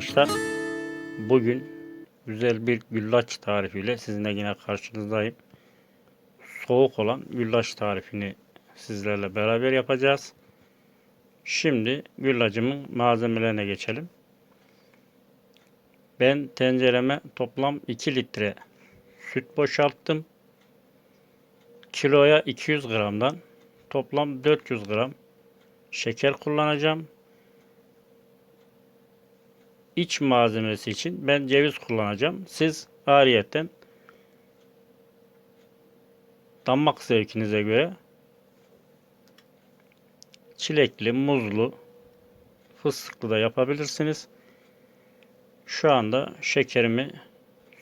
arkadaşlar. Bugün güzel bir güllaç tarifiyle sizinle yine karşınızdayım. Soğuk olan güllaç tarifini sizlerle beraber yapacağız. Şimdi güllacımın malzemelerine geçelim. Ben tencereme toplam 2 litre süt boşalttım. Kiloya 200 gramdan toplam 400 gram şeker kullanacağım. İç malzemesi için ben ceviz kullanacağım. Siz ariyetten damak zevkinize göre çilekli, muzlu, fıstıklı da yapabilirsiniz. Şu anda şekerimi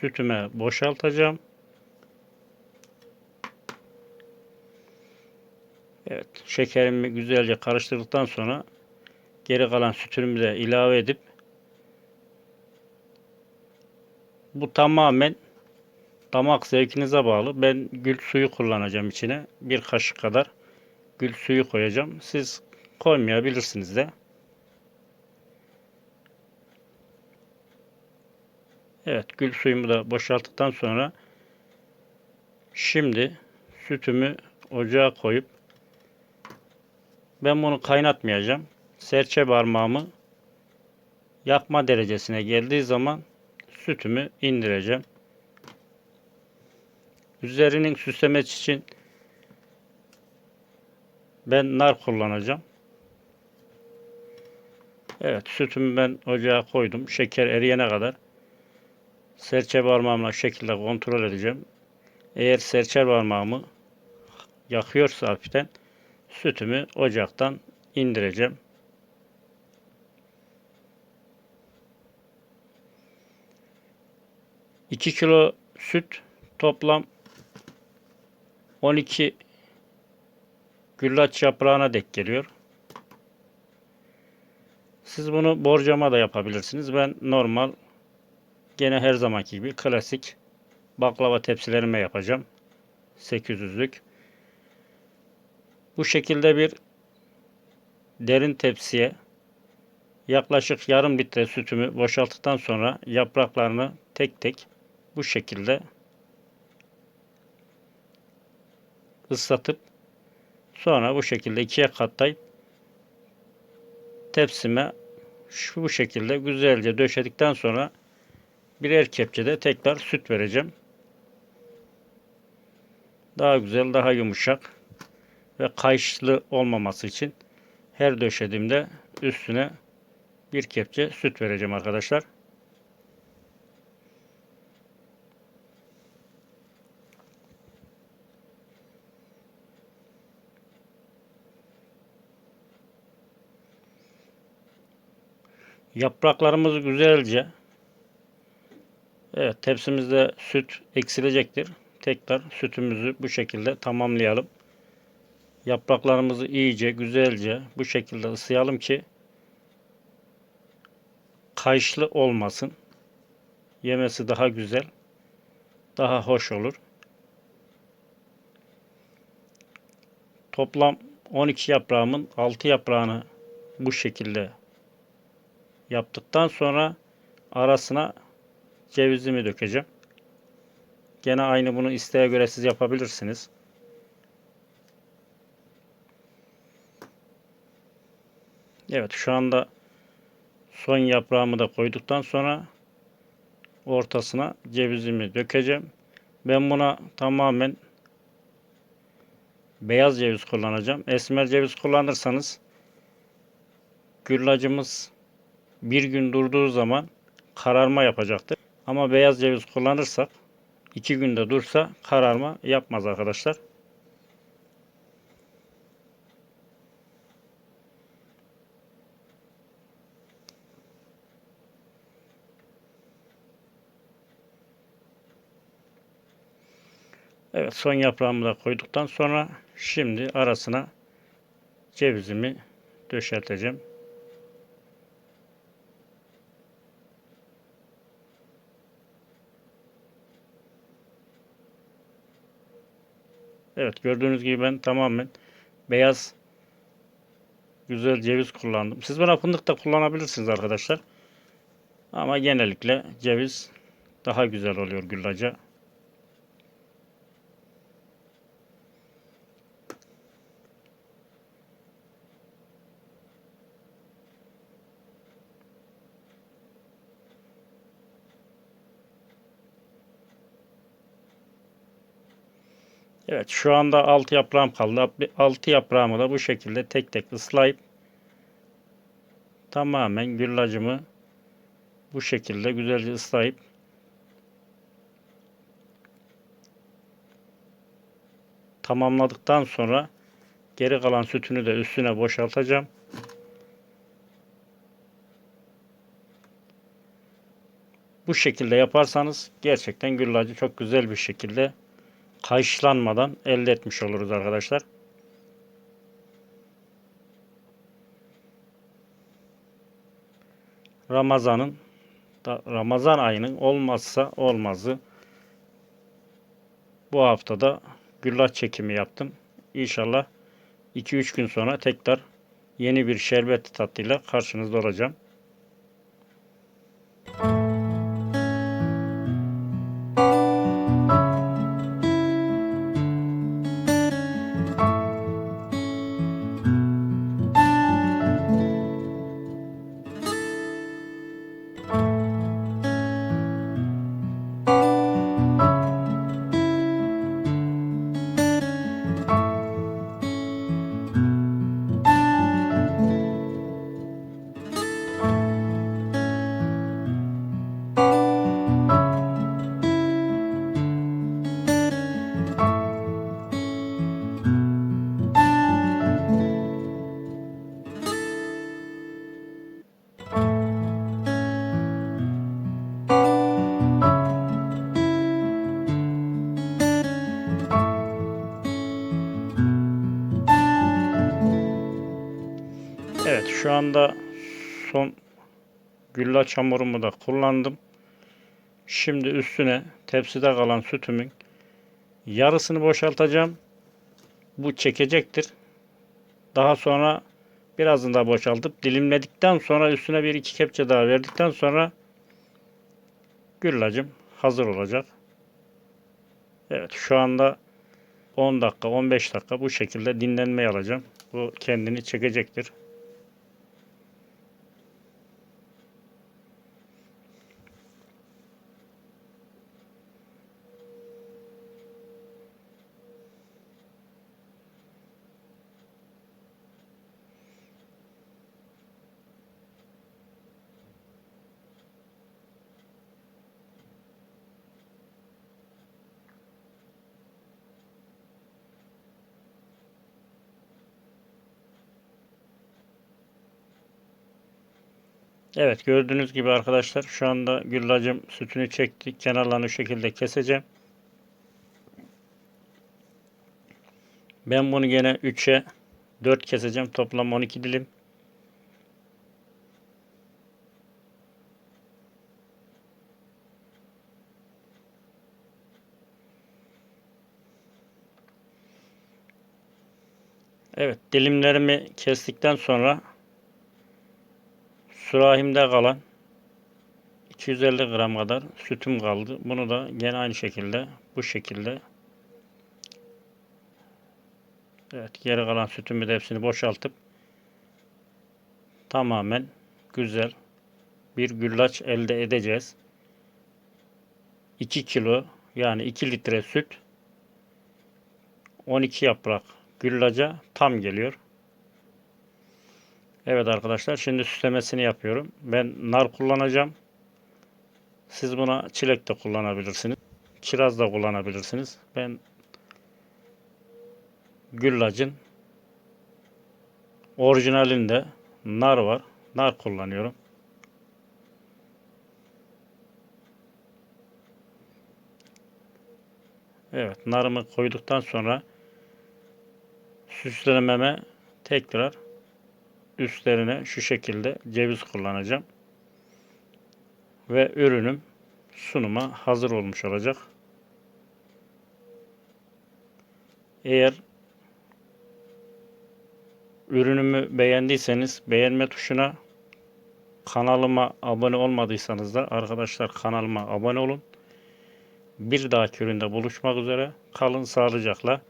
sütüme boşaltacağım. Evet, şekerimi güzelce karıştırdıktan sonra geri kalan sütümü de ilave edip bu tamamen damak zevkinize bağlı. Ben gül suyu kullanacağım içine. Bir kaşık kadar gül suyu koyacağım. Siz koymayabilirsiniz de. Evet, gül suyumu da boşalttıktan sonra şimdi sütümü ocağa koyup ben bunu kaynatmayacağım. Serçe parmağımı yakma derecesine geldiği zaman sütümü indireceğim. Üzerinin süslemesi için ben nar kullanacağım. Evet sütümü ben ocağa koydum. Şeker eriyene kadar serçe parmağımla şekilde kontrol edeceğim. Eğer serçe parmağımı yakıyorsa hafiften sütümü ocaktan indireceğim. İki kilo süt toplam 12 güllaç yaprağına dek geliyor. Siz bunu borcama da yapabilirsiniz. Ben normal gene her zamanki gibi klasik baklava tepsilerime yapacağım. 800'lük. Bu şekilde bir derin tepsiye yaklaşık yarım litre sütümü boşalttıktan sonra yapraklarını tek tek bu şekilde ıslatıp sonra bu şekilde ikiye katlayıp tepsime şu bu şekilde güzelce döşedikten sonra birer kepçede tekrar süt vereceğim. Daha güzel, daha yumuşak ve kayışlı olmaması için her döşediğimde üstüne bir kepçe süt vereceğim arkadaşlar. Yapraklarımız güzelce Evet tepsimizde süt eksilecektir. Tekrar sütümüzü bu şekilde tamamlayalım. Yapraklarımızı iyice güzelce bu şekilde ısıyalım ki kayışlı olmasın. Yemesi daha güzel, daha hoş olur. Toplam 12 yaprağımın 6 yaprağını bu şekilde yaptıktan sonra arasına cevizimi dökeceğim. Gene aynı bunu isteğe göre siz yapabilirsiniz. Evet şu anda son yaprağımı da koyduktan sonra ortasına cevizimi dökeceğim. Ben buna tamamen beyaz ceviz kullanacağım. Esmer ceviz kullanırsanız güllacımız bir gün durduğu zaman kararma yapacaktır. Ama beyaz ceviz kullanırsak iki günde dursa kararma yapmaz arkadaşlar. Evet son yaprağımı da koyduktan sonra şimdi arasına cevizimi döşelteceğim. Evet gördüğünüz gibi ben tamamen beyaz güzel ceviz kullandım. Siz buna fındık da kullanabilirsiniz arkadaşlar. Ama genellikle ceviz daha güzel oluyor güllaca. Evet şu anda 6 yaprağım kaldı. 6 yaprağımı da bu şekilde tek tek ıslayıp tamamen güllacımı bu şekilde güzelce ıslayıp tamamladıktan sonra geri kalan sütünü de üstüne boşaltacağım. Bu şekilde yaparsanız gerçekten güllacı çok güzel bir şekilde kayışlanmadan elde etmiş oluruz arkadaşlar. Ramazan'ın Ramazan ayının olmazsa olmazı bu haftada güllaç çekimi yaptım. İnşallah 2-3 gün sonra tekrar yeni bir şerbet tatlıyla karşınızda olacağım. Anda son güllaç hamurumu da kullandım. Şimdi üstüne tepside kalan sütümün yarısını boşaltacağım. Bu çekecektir. Daha sonra birazını da boşaltıp dilimledikten sonra üstüne bir iki kepçe daha verdikten sonra güllacım hazır olacak. Evet şu anda 10 dakika 15 dakika bu şekilde dinlenmeye alacağım. Bu kendini çekecektir. Evet gördüğünüz gibi arkadaşlar şu anda güllacım sütünü çekti. Kenarlarını şu şekilde keseceğim. Ben bunu gene 3'e 4 keseceğim. Toplam 12 dilim. Evet dilimlerimi kestikten sonra Sürahimde kalan 250 gram kadar sütüm kaldı. Bunu da gene aynı şekilde bu şekilde Evet geri kalan sütümü de hepsini boşaltıp tamamen güzel bir güllaç elde edeceğiz. 2 kilo yani 2 litre süt 12 yaprak güllaca tam geliyor. Evet arkadaşlar şimdi süslemesini yapıyorum. Ben nar kullanacağım. Siz buna çilek de kullanabilirsiniz. Kiraz da kullanabilirsiniz. Ben güllacın orijinalinde nar var. Nar kullanıyorum. Evet narımı koyduktan sonra süslememe tekrar üstlerine şu şekilde ceviz kullanacağım. Ve ürünüm sunuma hazır olmuş olacak. Eğer ürünümü beğendiyseniz beğenme tuşuna Kanalıma abone olmadıysanız da arkadaşlar kanalıma abone olun. Bir dahaki üründe buluşmak üzere. Kalın sağlıcakla.